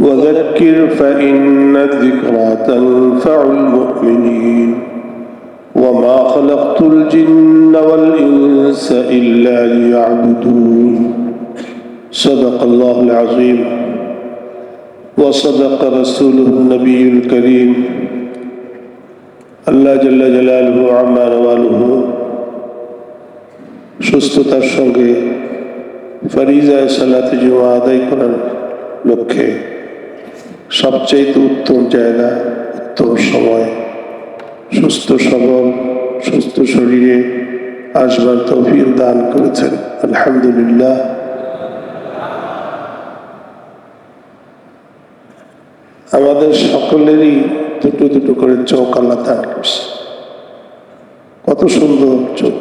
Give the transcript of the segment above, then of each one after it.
وذكر فإن الذكرى تنفع المؤمنين وما خلقت الجن والإنس إلا ليعبدون صدق الله العظيم وصدق رسوله النبي الكريم আল্লাহ জল্লা জালালহু আম্মা নওয়ালহু সুস্থতার সঙ্গে ফরিজায় সালাতে জুমা আদায় করার লক্ষ্যে সবচেয়ে উত্তম জায়গা, উত্তম সময়। সুস্থ সবল, সুস্থ শরীরে আসবার তৌফিক দান করেছেন। আলহামদুলিল্লাহ। আমাদের সকলেরই দুটো দুটো করে চোখ আল্লাহ দান করছে। কত সুন্দর চোখ।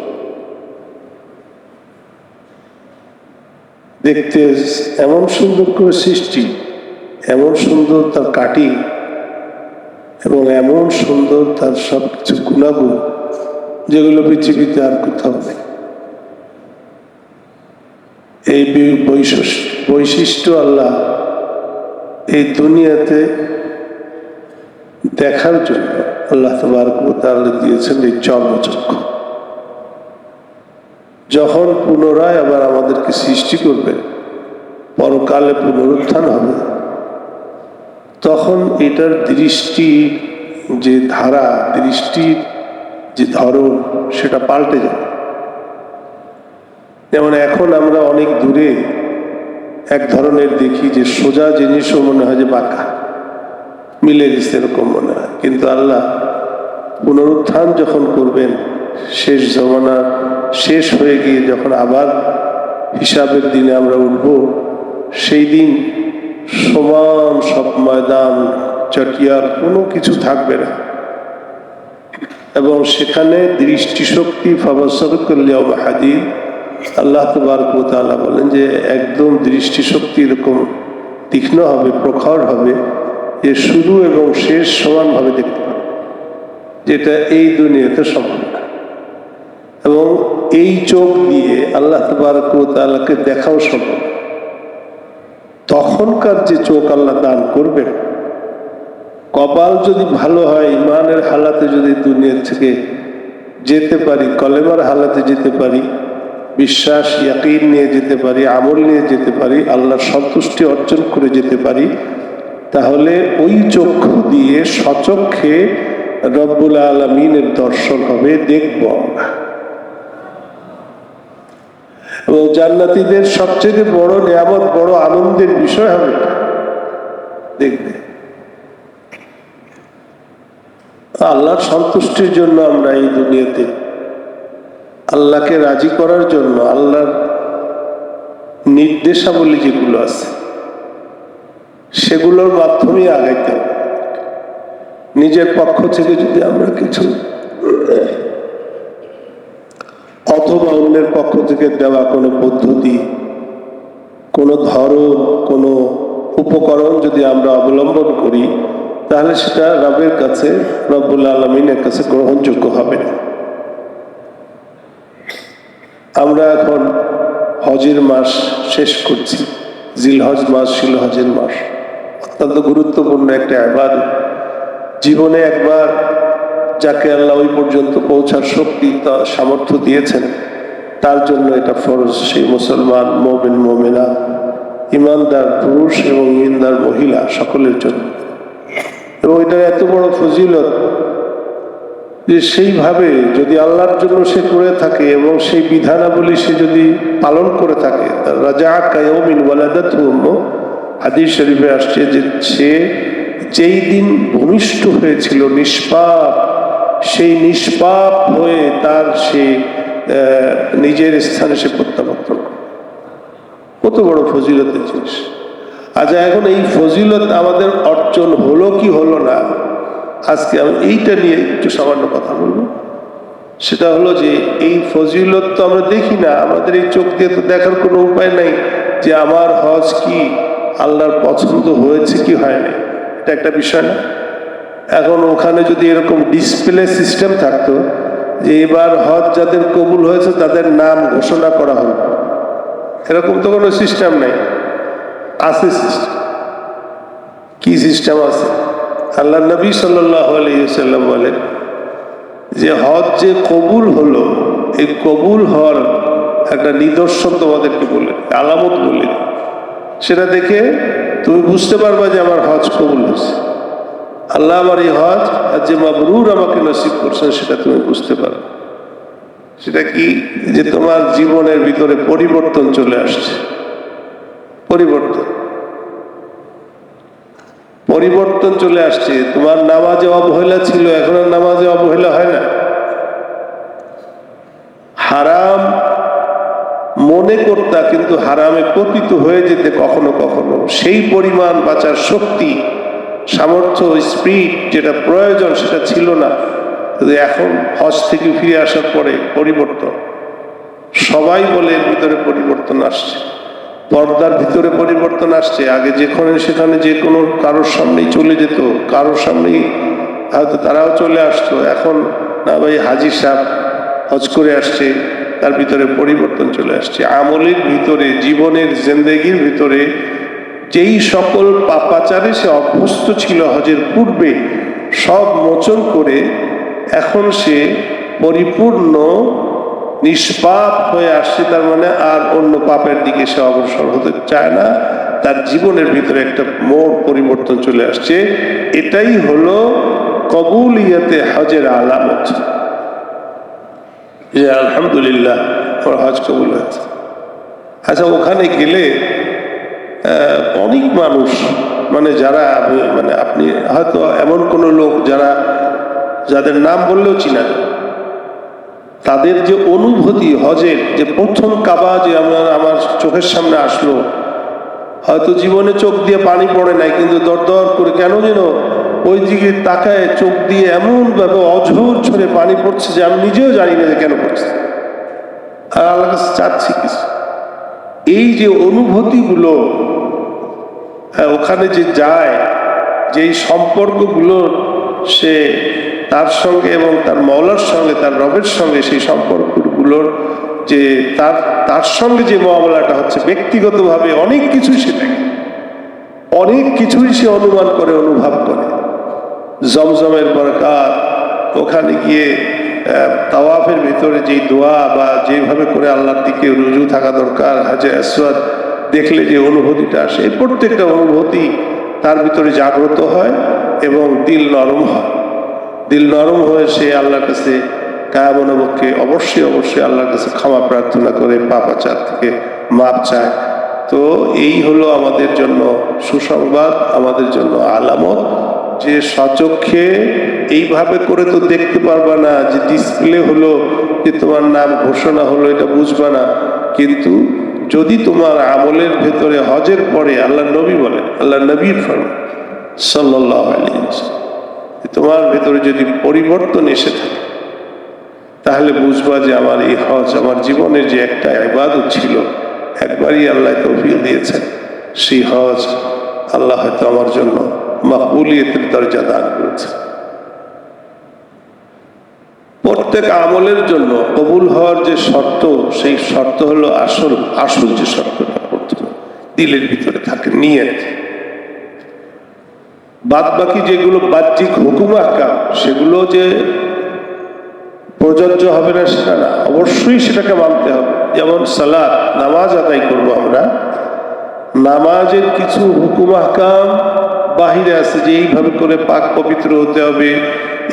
দেখতে এমন সুন্দর করে সৃষ্টি। এমন সুন্দর তার কাটি এবং এমন সুন্দর তার সব কিছু গুণাগুণ যেগুলো পৃথিবীতে আর কোথাও নেই। এই বৈশিষ্ট্য আল্লাহ এই দুনিয়াতে দেখার জন্য আল্লাহ তাবারক দিয়েছেন এই চর্মচক্ষু। যখন পুনরায় আবার আমাদেরকে সৃষ্টি করবেন, পরকালে পুনরুত্থান হবে। তখন এটার দৃষ্টি যে ধারা দৃষ্টির যে ধরন, সেটা পাল্টে যাবে। যেমন এখন আমরা অনেক দূরে এক ধরনের দেখি যে সোজা জিনিসও মনে হয় যে বাঁকা মিলে গেছে এরকম মনে হয়। কিন্তু আল্লাহ পুনরুত্থান যখন করবেন, শেষ জমানা শেষ হয়ে গিয়ে যখন আবার হিসাবের দিনে আমরা উঠব, সেই দিন সমান সব ময়দান, চটিয়ার কোনো কিছু থাকবে না। এবং সেখানে দৃষ্টিশক্তি ফাবাসর করলিয়া হাদিদ আল্লাহ তবরকতালা বলেন যে, একদম দৃষ্টিশক্তি এরকম তীক্ষ্ণ হবে, প্রখর হবে, যে শুরু এবং শেষ সমানভাবে দেখতে পাবে, যেটা এই দুনিয়াতে সম্ভব না। এবং এই চোখ দিয়ে আল্লাহ তবরকতালাকে দেখাও সম্ভব তখনকার যে চোখ আল্লাহ দান করবেন, কপাল যদি ভালো হয়, ইমানের হালাতে যদি দুনিয়ার থেকে যেতে পারি, কলেমার হালাতে যেতে পারি, বিশ্বাস, ইয়াকিন নিয়ে যেতে পারি, আমল নিয়ে যেতে পারি, আল্লাহর সন্তুষ্টি অর্জন করে যেতে পারি, তাহলে ওই চক্ষু দিয়ে সচক্ষে রব্বুল আলমিনের দর্শন হবে, দেখব আমরা। এবং জান্নাতিদের সবচেয়ে বড় নিয়ামত, বড় আনন্দের বিষয় হবে দেখবে। আল্লাহর সন্তুষ্টির জন্য আমরা এই দুনিয়াতে আল্লাহকে রাজি করার জন্য, আল্লাহর নির্দেশাবলী যেগুলো আছে, সেগুলোর মাধ্যমে আগাইতে হবে। নিজের পক্ষ থেকে যদি আমরা কিছু অথবা অন্যের পক্ষ থেকে দেওয়া কোনো পদ্ধতি, কোনো ধরন, কোনো উপকরণ যদি আমরা অবলম্বন করি, তাহলে সেটা রবের কাছে, রব্বুল আলমিনের কাছে গ্রহণযোগ্য হবে না। আমরা এখন হজের মাস শেষ করছি জিল হজ মাস শিল হজের মাস। অত্যন্ত গুরুত্বপূর্ণ একটা আবার জীবনে একবার যাকে আল্লাহ ওই পর্যন্ত পৌঁছার শক্তি সামর্থ্য দিয়েছেন, তার জন্য এটা ফরজ। সেই মুসলমান, মোমেন, মোমেনা, ইমানদার, পুরুষ এবং ইমানদার মহিলা সকলের জন্য। এবং এটার এত বড় ফজিলত যে সেইভাবে যদি আল্লাহর জন্য সে করে থাকে এবং সেই বিধানাবলী সে যদি পালন করে থাকে রাজা কায়মিন হাদিস শরীফে আসছে যে সে যেই দিন ভূমিষ্ঠ হয়েছিল, নিষ্পাপ সেই নিষ্পাপ হয়ে তার সে নিজের স্থানে সে প্রত্যাবর্তন কত বড় ফজিলতের জিনিস। আচ্ছা এখন এই ফজিলত আমাদের অর্জন হলো কি হলো না, আজকে আমি এইটা নিয়ে একটু সামান্য কথা বলব। সেটা হলো যে, এই ফজিলত তো আমরা দেখি না, আমাদের এই চোখ দিয়ে তো দেখার কোনো উপায় নাই যে আমার হজ কি আল্লাহর পছন্দ হয়েছে কি হয়নি। এটা একটা বিষয় না। এখন ওখানে যদি এরকম ডিসপ্লে সিস্টেম থাকতো, যে এবার হজ যাদের কবুল হয়েছে, তাদের নাম ঘোষণা করা হলো। এরকম তো কোনো সিস্টেম নেই। আছে সিস্টেম কি সিস্টেম আছে? আল্লাহ নবী আলাইসাল্লাম বলেন যে, হজ যে কবুল হলো, এই কবুল হওয়ার একটা নিদর্শন তোমাদেরকে বলে, আলামত বলে সেটা দেখে তুমি বুঝতে পারবা যে আমার হজ কবুল হয়েছে। আল্লাহ আমার এই হজ আর যে মাবরুর আমাকে নসিব করছেন সেটা তুমি বুঝতে পারো। সেটা কি? যে তোমার জীবনের ভিতরে পরিবর্তন চলে আসছে। পরিবর্তন। পরিবর্তন চলে আসছে। তোমার নামাজে অবহেলা ছিল, এখন আর নামাজে অবহেলা হয় না। হারাম মনে করতা কিন্তু হারামে পতিত হয়ে যেতে কখনো কখনো। সেই পরিমাণ বাঁচার শক্তি সামর্থ্য, স্পিড যেটা প্রয়োজন সেটা ছিল না। কিন্তু এখন হজ থেকে ফিরে আসার পরে পরিবর্তন। সবাই বলে এর ভিতরে পরিবর্তন আসছে। পর্দার ভিতরে পরিবর্তন আসছে। আগে যেখানে সেখানে যে কোনো কারোর সামনেই চলে যেত, কারোর সামনেই হয়তো তারাও চলে আসতো। এখন না ভাই হাজির সাহেব হজ করে আসছে, তার ভিতরে পরিবর্তন চলে আসছে। আমলের ভিতরে, জীবনের জিন্দেগির ভিতরে যেই সকল পাপাচারে সে অভ্যস্ত ছিল হজের পূর্বে, সব মোচন করে এখন সে পরিপূর্ণ, নিষ্পাপ হয়ে আসছে, তার মানে আর অন্য পাপের দিকে সে অগ্রসর হতে চায় না। তার জীবনের ভিতরে একটা মোড় পরিবর্তন চলে আসছে। এটাই হলো কবুলিয়াতে হজের আলামত। যে আলহামদুলিল্লাহ হজ কবুল হয়েছে। আচ্ছা ওখানে গেলে অনেক মানুষ মানে যারা মানে আপনি হয়তো এমন কোনো লোক যারা, যাদের নাম বললেও চিনা তাদের যে অনুভূতি হজের, যে প্রথম কাবা যে আমার আমার চোখের সামনে আসলো, হয়তো জীবনে চোখ দিয়ে পানি পড়ে নাই, কিন্তু দর দর করে কেন যেন ওই দিকে তাকায় চোখ দিয়ে এমন ভাবে অঝোর ছড়ে পানি পড়ছে যে আমি নিজেও জানি না যে কেন পড়ছে। আর আল্লাহ চাচ্ছি কিছু। এই যে অনুভূতিগুলো ওখানে যে যায়, যেই সম্পর্কগুলো সে তার সঙ্গে এবং তার মৌলার সঙ্গে, তার রবের সঙ্গে সেই সম্পর্কগুলোর যে তার তার সঙ্গে যে মামলাটা হচ্ছে, ব্যক্তিগতভাবে অনেক কিছুই সে দেখে। অনেক কিছুই সে অনুমান করে, অনুভব করে। জমজমের বরকাত, ওখানে গিয়ে তাওয়াফের ভিতরে যেই দোয়া বা যেভাবে করে আল্লাহর দিকে রুজু থাকা দরকার, হাজে আসওয়াদ দেখলে যে অনুভূতিটা আসে। প্রত্যেকটা অনুভূতি তার ভিতরে জাগ্রত হয় এবং দিল নরম হয়। দিল নরম হয়ে সে আল্লাহর কাছে কায়ামনবককে অবশ্যই অবশ্যই আল্লাহর কাছে ক্ষমা প্রার্থনা করে পাপাচার থেকে মাপ চায়। তো এই হলো আমাদের জন্য সুসংবাদ, আমাদের জন্য আলামত যে সচক্ষে এইভাবে করে তো দেখতে পারবা না, যে ডিসপ্লে হলো যে তোমার নাম ঘোষণা হলো, এটা বুঝবা না। কিন্তু যদি তোমার আমলের ভেতরে হজের পরে আল্লাহ নবী বলেন, আল্লাহ নবীর সাল্লাহ আলী তোমার ভেতরে যদি পরিবর্তন এসে থাকে, তাহলে বুঝবা যে আমার এই হজ, আমার জীবনের যে একটা ইবাদত ছিল, একবারই আল্লাহ তৌফিক দিয়েছেন। সেই হজ আল্লাহ হয়তো আমার জন্য মাকবুলিয়তের দরজা দান করেছে প্রত্যেক আমলের জন্য কবুল হওয়ার যে শর্ত, সেই শর্ত হলো আসল আসল যে শর্তটা প্রথম দিলের ভিতরে থাকে নিয়ে বাদ বাকি যেগুলো বাহ্যিক হুকুম আকাম সেগুলো যে প্রযোজ্য হবে না, সেটা না। অবশ্যই সেটাকে মানতে হবে। যেমন সালাদ নামাজ আদায় করব আমরা। নামাজের কিছু হুকুম আকাম বাহিরে আছে যে এইভাবে করে পাক পবিত্র হতে হবে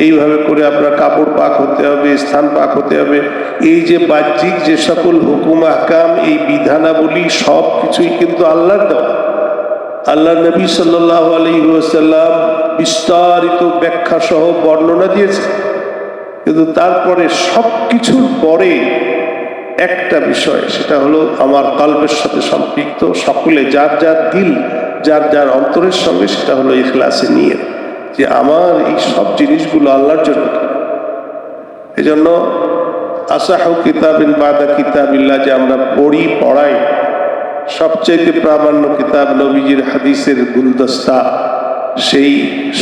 এইভাবে করে আপনার কাপড় পাক হতে হবে, স্থান পাক হতে হবে। এই যে বাহ্যিক যে সকল হুকুম আকাম এই বিধানাবলী সব কিছুই কিন্তু আল্লাহর দেওয়া। আল্লাহ নবী সাল্লাহ আলী ওসাল্লাম বিস্তারিত ব্যাখ্যা সহ বর্ণনা দিয়েছে কিন্তু তারপরে সব কিছুর পরে একটা বিষয়, সেটা হলো আমার কল্পের সাথে সম্পৃক্ত সকলে, যার যার দিল, যার যার অন্তরের সঙ্গে, সেটা হলো ইখলাসে নিয়ে যে আমার এই সব জিনিসগুলো আল্লাহর জন্য। এই জন্য আসাহ কিতাবিন বাদা কিতাবিল্লা যে আমরা পড়ি, পড়াই, সবচাইতে প্রামাণ্য কিতাব নবীজির হাদিসের গুলদস্তা, সেই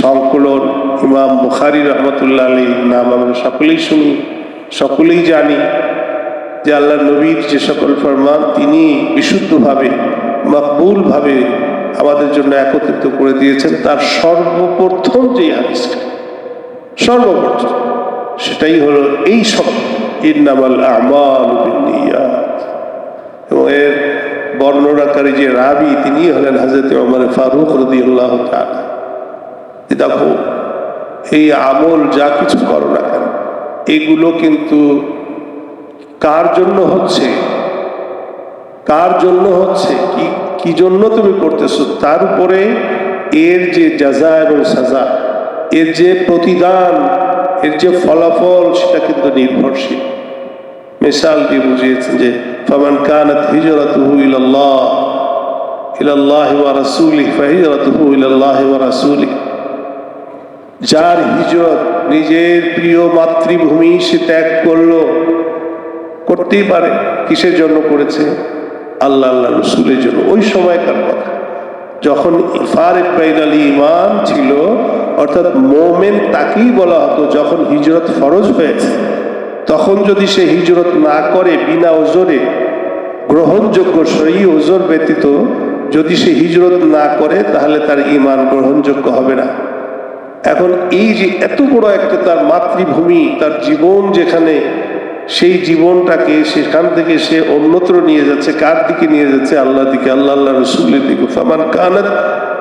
সংকলন ইমাম বুখারি রহমতুল্লাহ আলী নাম আমরা সকলেই শুনি, সকলেই জানি যে আল্লাহ নবীর যে সকল ফরমান, তিনি বিশুদ্ধভাবে, মকবুলভাবে আমাদের জন্য একত্রিত করে দিয়েছেন তার সর্বপ্রথম যে হাদিসটা, সর্বপ্রথম, সেটাই হলো এই সব ইন্নামাল আমাল এবং এর বর্ণনাকারী যে রাবি তিনি হলেন হাজরত ওমর ফারুক রদি আল্লাহ দেখো, এই আমল যা কিছু করো না কেন, এগুলো কিন্তু কার জন্য হচ্ছে? কার জন্য হচ্ছে? কি কি জন্য তুমি করতেছো তার উপরে এর যে জাজা এবং সাজা, এর যে প্রতিদান, এর যে ফলাফল, সেটা কিন্তু নির্ভরশীল। মিসাল দিয়ে বুঝিয়েছেন যে, ফামান কানাত রাসূলিহি। যার হিজরত নিজের প্রিয় মাতৃভূমি সে ত্যাগ করল, করতেই পারে, কিসের জন্য করেছে? আল্লাহ আল্লাহ রসুলের জন্য ওই সময়কার কথা। যখন ফারেক বাইন আলী ইমান ছিল, অর্থাৎ মোমেন তাকেই বলা হতো, যখন হিজরত ফরজ হয়েছে, তখন যদি সে হিজরত না করে বিনা ওজরে, গ্রহণযোগ্য সই ওজোর ব্যতীত যদি সে হিজরত না করে, তাহলে তার ইমান গ্রহণযোগ্য হবে না। এখন এই যে এত বড় একটা তার মাতৃভূমি, তার জীবন যেখানে সেই জীবনটাকে সেখান থেকে সে অন্যত্র নিয়ে যাচ্ছে, কার দিকে নিয়ে যাচ্ছে? আল্লাহ দিকে, আল্লাহ আল্লাহ রসুলের দিকে। ফামান কানাত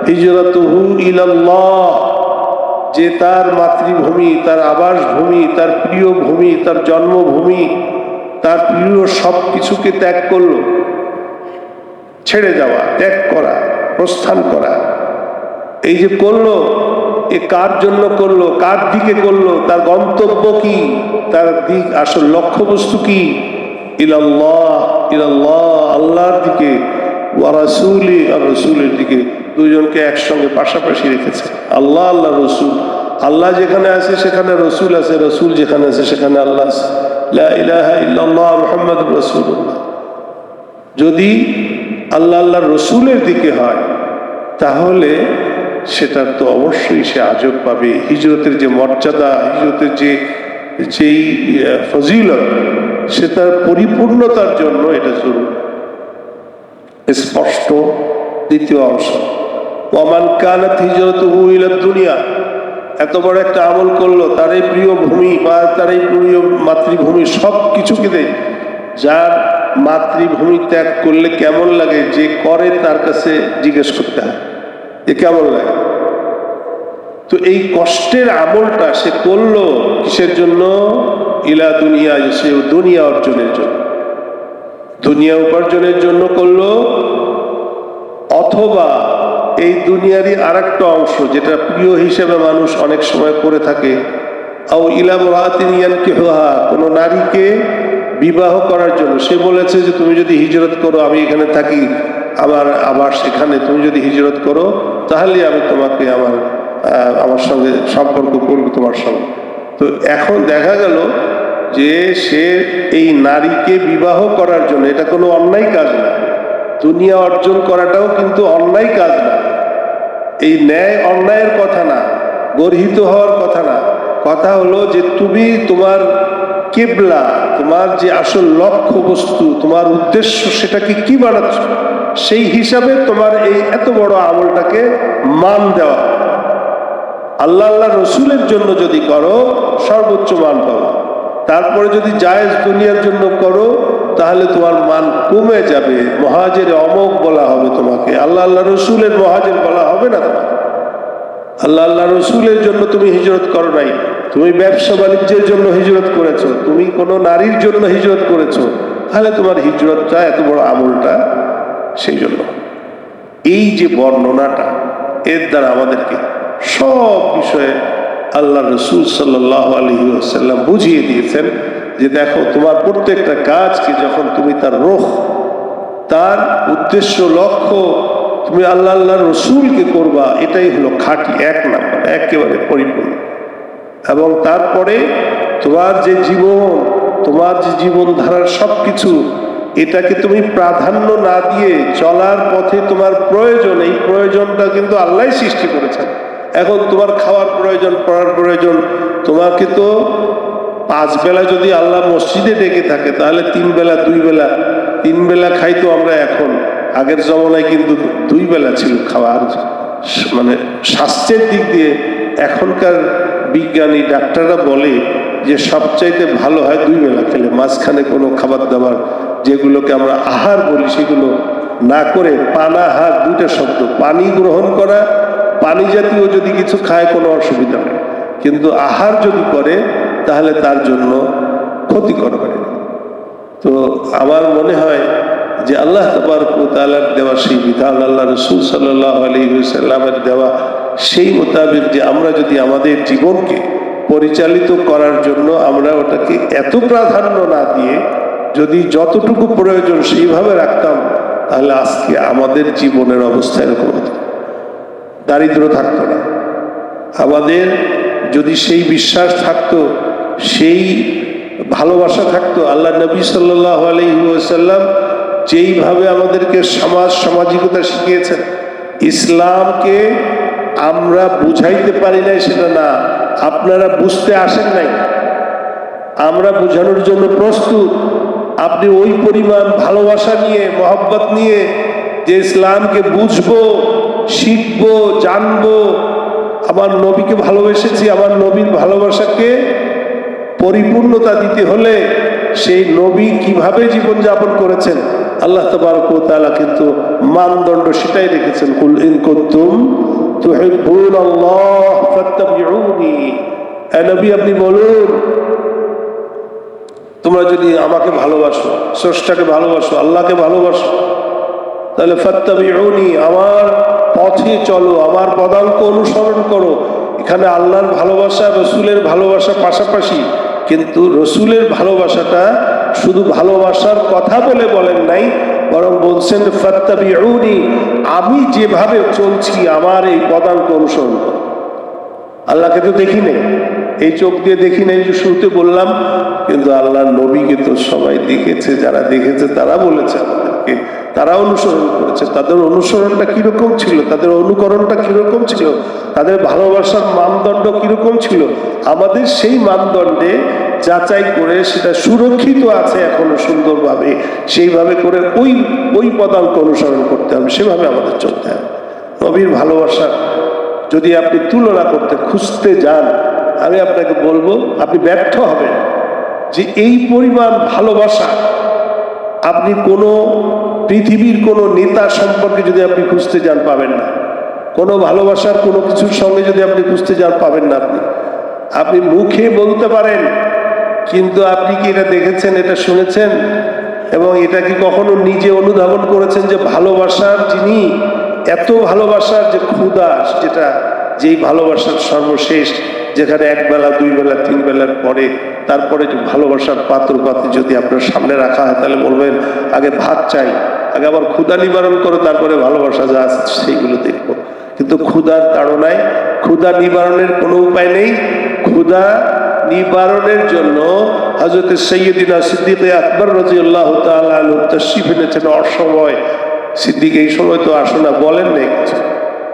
হিজরাতুহু ইলাল্লাহ, যে তার মাতৃভূমি, তার আবাস ভূমি তার প্রিয় ভূমি, তার জন্মভূমি, তার প্রিয় সব কিছুকে ত্যাগ করল। ছেড়ে যাওয়া, ত্যাগ করা, প্রস্থান করা। এই যে করল এ কার জন্য করল, কার দিকে করল, তার গন্তব্য কি, তার দিক, আসল লক্ষ্যবস্তু কি? ইলাল্লাহ ইলাল্লাহ, আল্লাহর দিকে, ওয়া রাসূলি, আর রসুলের দিকে দুজনকে একসঙ্গে পাশাপাশি রেখেছে। আল্লাহ আল্লাহ, রসুল। আল্লাহ যেখানে আছে, সেখানে রসুল আছে, রসুল যেখানে আছে, সেখানে আল্লাহ আছে। মুহাম্মাদুর রাসূলুল্লাহ। যদি আল্লাহ আল্লাহ, রসুলের দিকে হয়, তাহলে সেটার তো অবশ্যই সে আজব পাবে। হিজরতের যে মর্যাদা, হিজরতের যে, যেই ফজিলত, সে তার পরিপূর্ণতার জন্য এটা জরুরি। স্পষ্ট দ্বিতীয় অংশ। ওমান কানাত হিজরতুহু ইলা দুনিয়া, এত বড় একটা আমল করল তার এই প্রিয় ভূমি বা তার এই প্রিয় মাতৃভূমি সব কিছুকে দেয়। যার মাতৃভূমি ত্যাগ করলে কেমন লাগে, যে করে তার কাছে জিজ্ঞেস করতে হয়। যে কেমন লাগে তো এই কষ্টের আমলটা সে করল কিসের জন্য? ইলা দুনিয়া সে দুনিয়া অর্জনের জন্য। দুনিয়া উপার্জনের জন্য করল, অথবা এই দুনিয়ারই আর একটা অংশ যেটা প্রিয় হিসেবে মানুষ অনেক সময় করে থাকে। আও ইলাম রাহাতিনিয়ান কি হা কোনো নারীকে বিবাহ করার জন্য। সে বলেছে যে, তুমি যদি হিজরত করো, আমি এখানে থাকি, আমার আবার সেখানে তুমি যদি হিজরত করো তাহলে আমি তোমাকে আমার আমার সঙ্গে সম্পর্ক করব তোমার সঙ্গে। তো এখন দেখা গেল যে সে এই নারীকে বিবাহ করার জন্য, এটা কোনো অন্যায় কাজ না। দুনিয়া অর্জন করাটাও কিন্তু অন্যায় কাজ না। এই ন্যায় অন্যায়ের কথা না, গর্হিত হওয়ার কথা না। কথা হলো যে তুমি তোমার কেবলা, তোমার যে আসল লক্ষ্য বস্তু তোমার উদ্দেশ্য, সেটাকে কি বানাচ্ছ? সেই হিসাবে তোমার এই এত বড় আমলটাকে মান দেওয়া আল্লাহ আল্লাহ রসুলের জন্য যদি করো, সর্বোচ্চ মান পাবো। তারপরে যদি জায়েজ দুনিয়ার জন্য করো, তাহলে তোমার মান কমে যাবে। মহাজের অমক বলা হবে তোমাকে। আল্লাহ আল্লাহ রসুলের মহাজের বলা হবে না তোমাকে আল্লাহ আল্লাহ রসুলের জন্য তুমি হিজরত করো নাই। তুমি ব্যবসা বাণিজ্যের জন্য হিজরত করেছ। তুমি কোনো নারীর জন্য হিজরত করেছ। তাহলে তোমার হিজরতটা, এত বড় আমলটা সেই জন্য। এই যে বর্ণনাটা, এর দ্বারা আমাদেরকে সব বিষয়ে আল্লাহ রসুল সাল্লাহ আলহি আসাল্লাম বুঝিয়ে দিয়েছেন যে দেখো, তোমার প্রত্যেকটা কাজকে যখন তুমি তার রোখ তার উদ্দেশ্য, লক্ষ্য তুমি আল্লাহ আল্লাহ রসুলকে করবা, এটাই হলো খাঁটি এক নাম্বার, একেবারে পরিপূর্ণ। এবং তারপরে তোমার যে জীবন, তোমার যে জীবনধারার সব কিছু এটাকে তুমি প্রাধান্য না দিয়ে চলার পথে তোমার প্রয়োজন, এই প্রয়োজনটা কিন্তু আল্লাহ সৃষ্টি করেছেন। এখন তোমার খাওয়ার প্রয়োজন, পড়ার প্রয়োজন, তোমাকে তো পাঁচ বেলা যদি আল্লাহ মসজিদে ডেকে থাকে, তাহলে তিন বেলা, দুই বেলা, তিন বেলা খাই তো আমরা এখন। আগের জমানায় কিন্তু দুই বেলা ছিল খাওয়ার মানে স্বাস্থ্যের দিক দিয়ে। এখনকার বিজ্ঞানী, ডাক্তাররা বলে যে সবচাইতে ভালো হয় দুই বেলা খেলে, মাঝখানে কোনো খাবার দাবার যেগুলোকে আমরা আহার বলি, সেগুলো না করে পানাহার দুইটা শব্দ, পানি গ্রহণ করা, পানি জাতীয় যদি কিছু খায়, কোনো অসুবিধা নেই। কিন্তু আহার যদি করে, তাহলে তার জন্য ক্ষতিকর হয় তো আমার মনে হয় যে আল্লাহ তালার দেওয়া সেই বিধান, আল্লাহ রসুল সাল্লাহ আলী সাল্লামের দেওয়া সেই মোতাবেক যে আমরা যদি আমাদের জীবনকে পরিচালিত করার জন্য আমরা ওটাকে এত প্রাধান্য না দিয়ে যদি যতটুকু প্রয়োজন সেইভাবে রাখতাম, তাহলে আজকে আমাদের জীবনের অবস্থা এরকম হতো। দারিদ্র থাকতো না। আমাদের যদি সেই বিশ্বাস থাকতো, সেই ভালোবাসা থাকতো, আল্লাহ নবী সাল্লাহ আলহিউসাল্লাম যেইভাবে আমাদেরকে সমাজ সামাজিকতা শিখিয়েছেন, ইসলামকে আমরা বুঝাইতে পারি নাই সেটা না, আপনারা বুঝতে আসেন নাই। আমরা বোঝানোর জন্য প্রস্তুত আপনি ওই পরিমাণ ভালোবাসা নিয়ে, মহব্বত নিয়ে যে ইসলামকে বুঝব, শিখব, জানব, আমার নবীকে ভালোবেসেছি, আমার নবীর ভালোবাসাকে পরিপূর্ণতা দিতে হলে সেই নবী কীভাবে জীবনযাপন করেছেন, আল্লাহ তালা কিন্তু মানদণ্ড সেটাই রেখেছেন। কুল ইন নবী আপনি বলুন তোমরা যদি আমাকে ভালোবাসো, স্রষ্টাকে ভালোবাসো, আল্লাহকে ভালোবাসো, তাহলে ফাত্তাবিউনি, আমার পথে চলো, আমার পদাঙ্ক অনুসরণ করো। এখানে আল্লাহর ভালোবাসা, রসুলের ভালোবাসা পাশাপাশি, কিন্তু রসুলের ভালোবাসাটা শুধু ভালোবাসার কথা বলে বলেন নাই, বরং বলছেন, ফাত্তাবিউনি, আমি যেভাবে চলছি, আমার এই পদাঙ্ক অনুসরণ করো। আল্লাহকে তো দেখি নেই এই চোখ দিয়ে দেখি নাই যে শুরুতে বললাম, কিন্তু আল্লাহর নবীকে তো সবাই দেখেছে, যারা দেখেছে তারা বলেছে আমাদেরকে। তারা অনুসরণ করেছে। তাদের অনুসরণটা কীরকম ছিল? তাদের অনুকরণটা কীরকম ছিল? তাদের ভালোবাসার মানদণ্ড কীরকম ছিল? আমাদের সেই মানদণ্ডে যাচাই করে সেটা সুরক্ষিত আছে এখনও সুন্দরভাবে। সেইভাবে করে ওই ওই পদাঙ্ক অনুসরণ করতে হবে, সেভাবে আমাদের চলতে হবে। নবীর ভালোবাসা যদি আপনি তুলনা করতে খুঁজতে যান আমি আপনাকে বলব, আপনি ব্যর্থ হবেন যে এই পরিমাণ ভালোবাসা আপনি কোনো পৃথিবীর কোনো নেতা সম্পর্কে যদি আপনি খুঁজতে যান পাবেন না। কোনো ভালোবাসার কোনো কিছুর সঙ্গে যদি আপনি খুঁজতে যান পাবেন না আপনি। আপনি মুখে বলতে পারেন, কিন্তু আপনি কি এটা দেখেছেন, এটা শুনেছেন? এবং এটা কি কখনো নিজে অনুধাবন করেছেন যে ভালোবাসার যিনি এত ভালোবাসার যে ক্ষুদাস যেটা যেই ভালোবাসার সর্বশেষ যেখানে এক বেলা, দুই বেলা, তিন বেলার পরে তারপরে ভালোবাসার পাত্র পাত্রী যদি আপনার সামনে রাখা হয়, তাহলে বলবেন, আগে ভাত চাই, আগে আবার ক্ষুদা নিবারণ করো, তারপরে ভালোবাসা যা আছে সেইগুলো দেখব। কিন্তু ক্ষুদার তাড়নায় ক্ষুদা নিবারণের কোনো উপায় নেই। ক্ষুদা নিবারণের জন্য হজরত সৈয়দিনা সিদ্দিক আকবর রাজিউল্লাহ তাআলা তশরিফ এনেছেন অসময়। সিদ্দিক এই সময় তো আসো না, বলেন নাই কিছু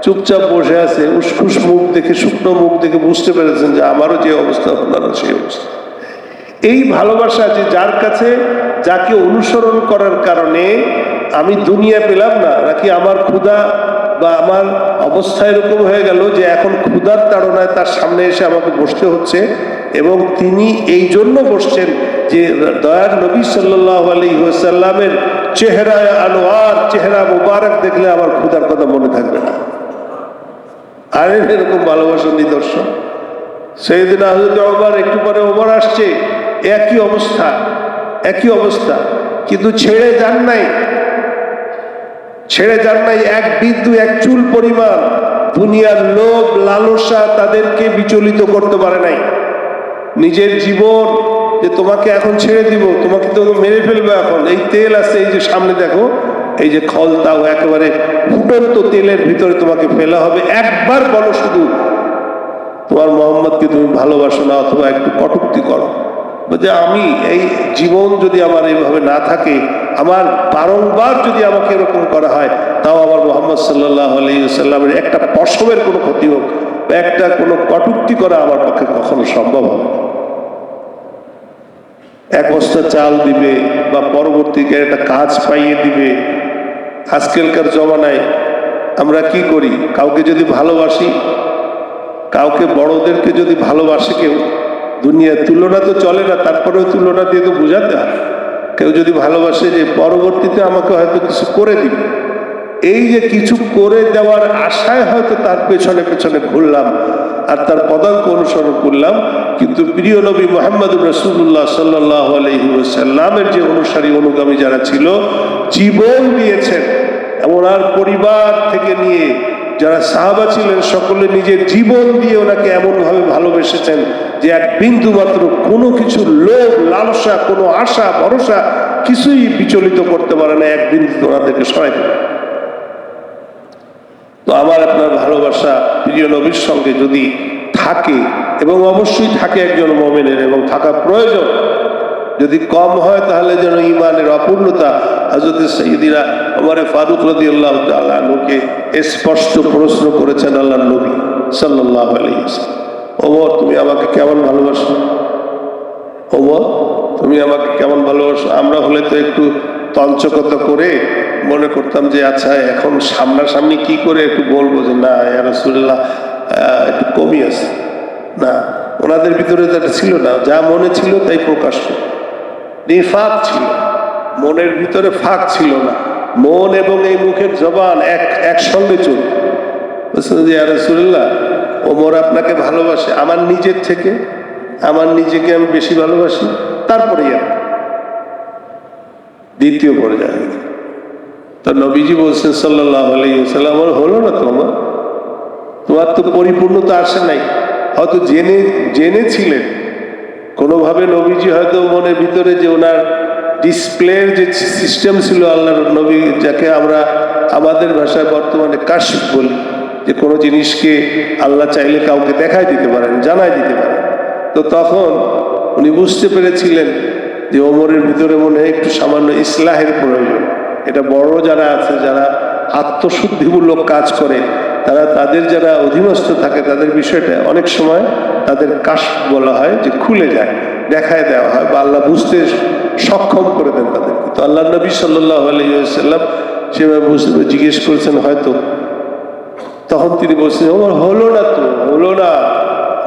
চুপচাপ বসে আছে, উসখুস মুখ দেখে, শুকনো মুখ দেখে বুঝতে পেরেছেন যে আমারও যে অবস্থা ওনারও সেই অবস্থা। এই ভালোবাসা যে যার কাছে, যাকে অনুসরণ করার কারণে আমি দুনিয়া পেলাম না, নাকি আমার ক্ষুধা বা আমার অবস্থা এরকম হয়ে গেল যে এখন ক্ষুধার তাড়নায় তার সামনে এসে আমাকে বসতে হচ্ছে এবং তিনি এই জন্য বসছেন যে দয়ার নবী সাল্লাহ আলী সাল্লামের চেহারায় আনোয়ার, চেহারা মুবারক দেখলে আমার ক্ষুধার কথা মনে থাকবে না। আর এরকম ভালোবাসার নিদর্শন। সেই দিন হজরত একটু পরে ওমর আসছে, একই অবস্থা একই অবস্থা, কিন্তু ছেড়ে যান নাই। ছেড়ে যান নাই, এক বিন্দু, এক চুল পরিমাণ, দুনিয়ার লোভ, লালসা তাদেরকে বিচলিত করতে পারে নাই। নিজের জীবন যে তোমাকে এখন ছেড়ে দিব, তোমাকে তো মেরে ফেলবে এখন। এই তেল আছে, এই যে সামনে দেখো এই যে খলতাও একেবারে ফুটন্ত তেলের ভিতরে তোমাকে ফেলা হবে। একবার বলো শুধু, তোমার মোহাম্মদকে তুমি ভালোবাসো না অথবা একটু কটুক্তি করো। যে আমি এই জীবন যদি আমার এইভাবে না থাকে, আমার বারংবার যদি আমাকে এরকম করা হয়, তাও আমার মোহাম্মদ সাল্লাহ আলাইসাল্লামের একটা পশমের কোনো ক্ষতি হোক বা একটা কোনো কটুক্তি করা আমার পক্ষে কখনো সম্ভব হবে এক বস্তা চাল দিবে বা পরবর্তীকে একটা কাজ পাইয়ে দিবে আজকালকার জমানায় আমরা কি করি? কাউকে যদি ভালোবাসি, কাউকে বড়দেরকে যদি ভালোবাসে কেউ, দুনিয়ার তুলনা তো চলে না, তারপরেও তুলনা দিয়ে তো বোঝাতে হয়। কেউ যদি ভালোবাসে যে পরবর্তীতে আমাকে হয়তো কিছু করে দিবে। এই যে কিছু করে দেওয়ার আশায় হয়তো তার পেছনে পেছনে ঘুরলাম আর তার পদাঙ্ক অনুসরণ করলাম। কিন্তু প্রিয় নবী মোহাম্মদ রসুল্লাহ সাল্লাহ আলহিসাল্লামের যে অনুসারী অনুগামী যারা ছিল, জীবন দিয়েছেন। এমন আর পরিবার থেকে নিয়ে যারা সাহাবা ছিলেন, সকলে নিজের জীবন দিয়ে ওনাকে এমনভাবে ভালোবেসেছেন যে এক বিন্দু মাত্র কোনো কিছু লোভ, লালসা, কোনো আশা, ভরসা কিছুই বিচলিত করতে পারে না। এক বিন্দু ওনাদেরকে সরাই তো আমার আপনার ভালোবাসা প্রিয় নবীর সঙ্গে যদি থাকে, এবং অবশ্যই থাকে একজন মমিনের, এবং থাকা প্রয়োজন, যদি কম হয় তাহলে যেন ইমানের অপূর্ণতা হজরত সঈদিরা আমার ফারুক রদি আল্লাহ স্পষ্ট প্রশ্ন করেছেন আল্লাহ নবী সাল্লাহ ওমর, তুমি আমাকে কেমন ভালোবাসো? ওমর, তুমি আমাকে কেমন ভালোবাসো? আমরা হলে তো একটু তঞ্চকতা করে মনে করতাম যে আচ্ছা এখন সামনাসামনি কি করে একটু বলব যে, না রসুল্লাহ একটু কমই আছে। না, ওনাদের ভিতরে এটা ছিল না। যা মনে ছিল তাই প্রকাশ করত নিফাক ছিল। মনের ভিতরে ফাঁক ছিল না। মন এবং এই মুখের জবান এক, একসঙ্গে চলত। বলছেন যে রসুল্লাহ ওমর আপনাকে ভালোবাসে। আমার নিজের থেকে, আমার নিজেকে আমি বেশি ভালোবাসি। তারপরে দ্বিতীয় পর্যায়ে। তা নবীজি বলছেন সাল্লাহ আলাইসাল্লাম হলো না তোমার? তোমার তো পরিপূর্ণতা আসে নাই। হয়তো জেনে, জেনেছিলেন। কোনোভাবে নবীজি হয়তো মনের ভিতরে যে ওনার ডিসপ্লের যে সিস্টেম ছিল আল্লাহর নবী, যাকে আমরা আমাদের ভাষায় বর্তমানে কাশিফ বলি, যে কোনো জিনিসকে আল্লাহ চাইলে কাউকে দেখাই দিতে পারেন, জানাই দিতে পারেন। তো তখন উনি বুঝতে পেরেছিলেন যে ওমরের ভিতরে মনে হয় একটু সামান্য ইসলাহের প্রয়োজন। এটা বড় যারা আছে, যারা আত্মশুদ্ধিমূলক কাজ করে, তারা তাদের যারা অধীনস্থ থাকে, তাদের বিষয়টা অনেক সময় তাদের কাশ বলা হয় যে খুলে যায়, দেখায় দেওয়া হয় বা আল্লাহ বুঝতে সক্ষম করে দেন তাদেরকে। তো আল্লাহ নবী সাল্লাহ আলাইসাল্লাম সেভাবে বুঝতে জিজ্ঞেস করেছেন হয়তো। তখন তিনি বলছেন আমার হলো না তো? হলো না?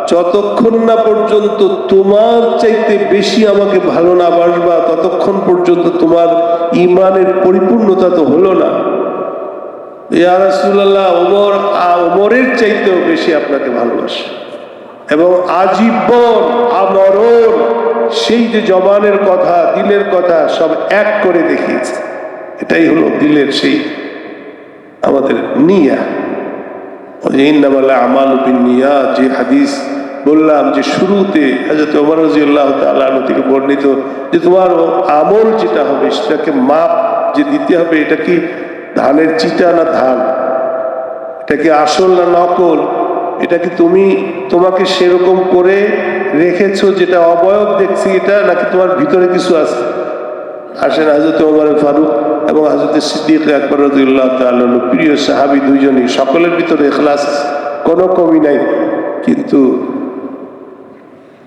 যতক্ষণ না পর্যন্ত তোমার চাইতে বেশি আমাকে ভালো না বাসবা, ততক্ষণ পর্যন্ত তোমার ইমানের পরিপূর্ণতা তো হলো না। ইয়ারসুল্লাহ ওমর ওমরের চাইতেও বেশি আপনাকে ভালোবাসে। এবং আজীবন আমরণ, সেই যে জবানের কথা, দিলের কথা সব এক করে দেখিয়েছে। এটাই হলো দিলের সেই আমাদের নিয়া। ইন্নামাল্লাহ আমাল নিয়া যে হাদিস বললাম যে শুরুতে হাজরত ওমর রাজিউল্লাহ তাল্লাহ থেকে বর্ণিত যে তোমার আমল যেটা হবে সেটাকে মাপ যে দিতে হবে, এটা কি ধানের চিটা না ধান? এটা কি আসল না নকল? এটা কি তুমি তোমাকে সেরকম করে রেখেছো যেটা অবয়ব দেখছি এটা, নাকি তোমার ভিতরে কিছু আছে? আসেন হাজরত ওমর ফারুক এবং হাজরত সিদ্দিক আকবর রদুল্লাহ প্রিয় সাহাবি দুইজনই, সকলের ভিতরে এখলাস কোনো কমি নাই। কিন্তু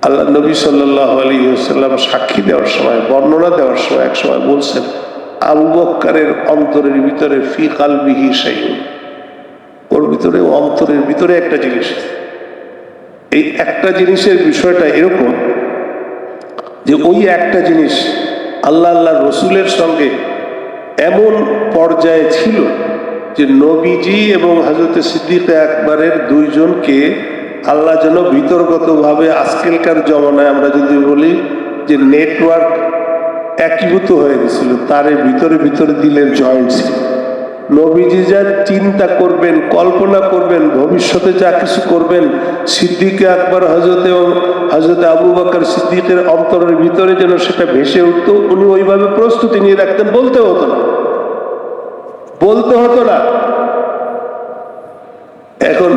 আল্লাহ নবী সাল্লাহ আলী সাল্লাম সাক্ষী দেওয়ার সময়, বর্ণনা দেওয়ার সময় এক সময় বলছেন, আবু বক্কারের অন্তরের ভিতরে ফি কালবিহি সেই ওর ভিতরে অন্তরের ভিতরে একটা জিনিস এই একটা জিনিসের বিষয়টা এরকম যে ওই একটা জিনিস আল্লাহ আল্লাহ রসুলের সঙ্গে এমন পর্যায়ে ছিল যে নবীজি এবং হজরত সিদ্দিক একবারের দুইজনকে আল্লাহ যেন বিতর্কতভাবে আজকালকার জমানায় আমরা যদি বলি যে নেটওয়ার্ক একীভূত হয়ে গেছিল, তারে ভিতরে ভিতরে দিলেন জয়েন্ট ছিল নবীজি যা চিন্তা করবেন, কল্পনা করবেন, ভবিষ্যতে যা কিছু করবেন, সিদ্দিকে আকবর হজরত হজরত আবু বাকর সিদ্দিকের অন্তরের ভিতরে যেন সেটা ভেসে উঠতো, উনি ওইভাবে প্রস্তুতি নিয়ে রাখতেন, বলতে হতো না। বলতে হতো না। এখন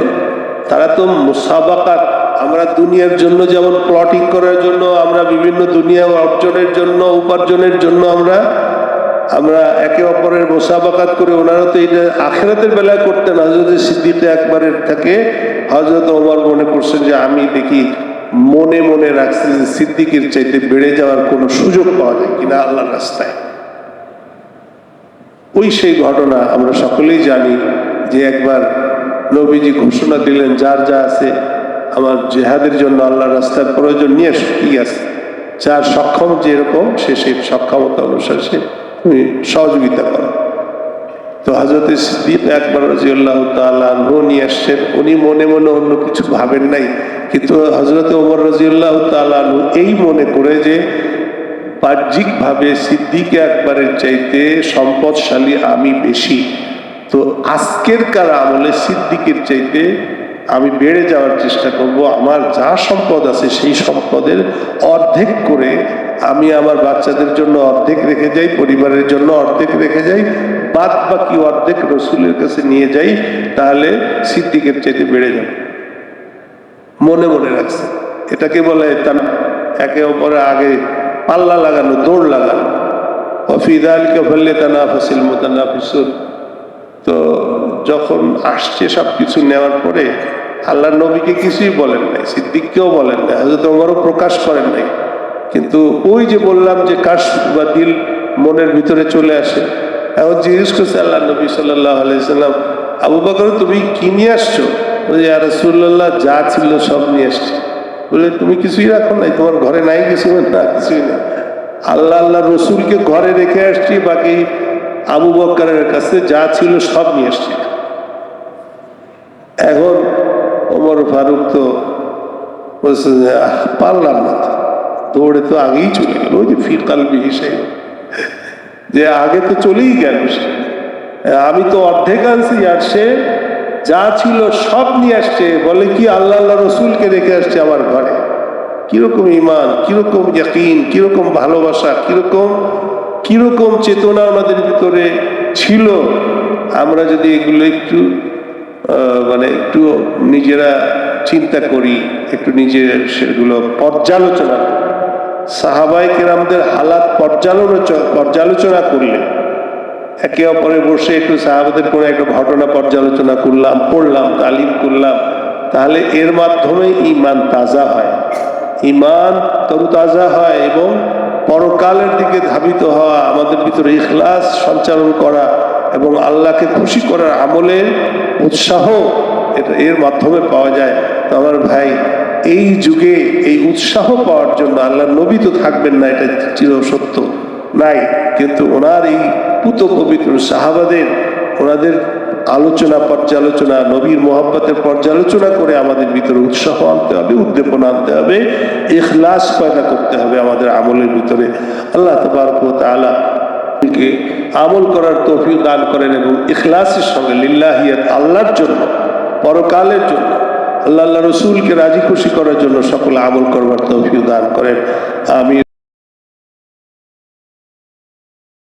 তারা তো মুসাবাকাত, আমরা দুনিয়ার জন্য যেমন প্লটিং করার জন্য, আমরা বিভিন্ন দুনিয়া অর্জনের জন্য, উপার্জনের জন্য আমরা আমরা একে অপরের মোসাবাকাত করে ওনারা তো এটা আখেরাতের বেলায় করতেন। হজরত সিদ্দিকে একবারের থেকে হজরত ওমর মনে করছেন যে আমি দেখি মনে মনে রাখছি যে সিদ্দিকের চাইতে বেড়ে যাওয়ার কোনো সুযোগ পাওয়া যায় কিনা আল্লাহর রাস্তায়। ওই সেই ঘটনা আমরা সকলেই জানি যে একবার নবীজি ঘোষণা দিলেন, যার যা আছে আমার জেহাদের জন্য আল্লাহ রাস্তার প্রয়োজন, নিয়ে ঠিক আছে। যার সক্ষম যেরকম, সে সেই সক্ষমতা অনুসারে সে সহযোগিতা করো তো হজরত সিদ্দিক একবার রাজিউল্লাহ তালু নিয়ে আসছেন। উনি মনে মনে অন্য কিছু ভাবেন নাই। কিন্তু হজরত ওমর রাজিউল্লাহ তালু এই মনে করে যে, বাহ্যিকভাবে সিদ্দিক একবারের চাইতে সম্পদশালী আমি বেশি। তো আজকের কার আমলে সিদ্দিকের চাইতে আমি বেড়ে যাওয়ার চেষ্টা করব, আমার যা সম্পদ আছে সেই সম্পদের অর্ধেক করে আমি আমার বাচ্চাদের জন্য অর্ধেক রেখে যাই, পরিবারের জন্য অর্ধেক রেখে যাই বাদ বাকি অর্ধেক রসুলের কাছে নিয়ে যাই, তাহলে সিদ্দিকের চাইতে বেড়ে যাবে। মনে মনে রাখছে। এটাকে বলে তার একে অপরে আগে পাল্লা লাগানো, দৌড় লাগানো। অফিদালকে ফেললে তানা ফাসিল মোতানা ফিসুল তো যখন আসছে সব কিছু নেওয়ার পরে আল্লাহ নবীকে কিছুই বলেন নাই, সিদ্দিককেও বলেন নাই হয়তো তোমারও প্রকাশ করেন নাই। কিন্তু ওই যে বললাম যে কাশ বা দিল মনের ভিতরে চলে আসে, এখন জিজ্ঞেস করছে আল্লাহ নবী সাল্লাহ আলাইসাল্লাম আবু বকর, তুমি কি নিয়ে আসছো? বলে আর রসুল্লাহ যা ছিল সব নিয়ে আসছি। বলে, তুমি কিছুই রাখো নাই, তোমার ঘরে নাই কিছু, না, কিছুই না আল্লাহ আল্লাহ রসুলকে ঘরে রেখে আসছি, বাকি আবু বক্করের কাছে যা ছিল সব নিয়ে এসছি এখন ওমর ফারুক তো পারলাম না দৌড়ে তো আগেই চলে গেল, ওই যে ফিরকাল হিসেবে। যে আগে তো চলেই গেল। আমি তো অর্ধেক আনছি আর সে যা ছিল সব নিয়ে আসছে। বলে কি আল্লাহ আল্লাহ রসুলকে রেখে আসছে আমার ঘরে? কীরকম ইমান কীরকম ইয়াকিন, কীরকম ভালোবাসা, কীরকম কীরকম চেতনা আমাদের ভিতরে ছিল। আমরা যদি এগুলো একটু মানে একটু নিজেরা চিন্তা করি, একটু নিজের সেগুলো পর্যালোচনা সাহাবাই কেরামদের হালাত পর্যালোচনা পর্যালোচনা করলে, একে অপরে বসে একটু সাহাবাদের কোনো একটা ঘটনা পর্যালোচনা করলাম, পড়লাম, তালিম করলাম, তাহলে এর মাধ্যমে ইমান তাজা হয়। ইমান তরুতাজা হয় এবং পরকালের দিকে ধাবিত হওয়া, আমাদের ভিতরে ইখলাস সঞ্চালন করা এবং আল্লাহকে খুশি করার আমলের উৎসাহ এটা এর মাধ্যমে পাওয়া যায়। তো আমার ভাই, এই যুগে এই উৎসাহ পাওয়ার জন্য আল্লাহ নবী তো থাকবেন না, এটা চির সত্য নাই। কিন্তু ওনার এই পুত পবিত্র সাহাবাদের, ওনাদের আলোচনা, পর্যালোচনা, নবীর মোহাম্মতের পর্যালোচনা করে আমাদের ভিতরে উৎসাহ আনতে হবে, উদ্দীপনা আনতে হবে এখলাস পয়দা করতে হবে আমাদের আমলের ভিতরে। আল্লাহ তবরক তালা কে আমল করার তৌফিক দান করেন এবং ইখলাসের সঙ্গে লিল্লাহিয়াত আল্লাহর জন্য, পরকালের জন্য, আল্লাহ আল্লাহ রসুলকে রাজি খুশি করার জন্য সকল আমল করবার তৌফিক দান করেন। আমি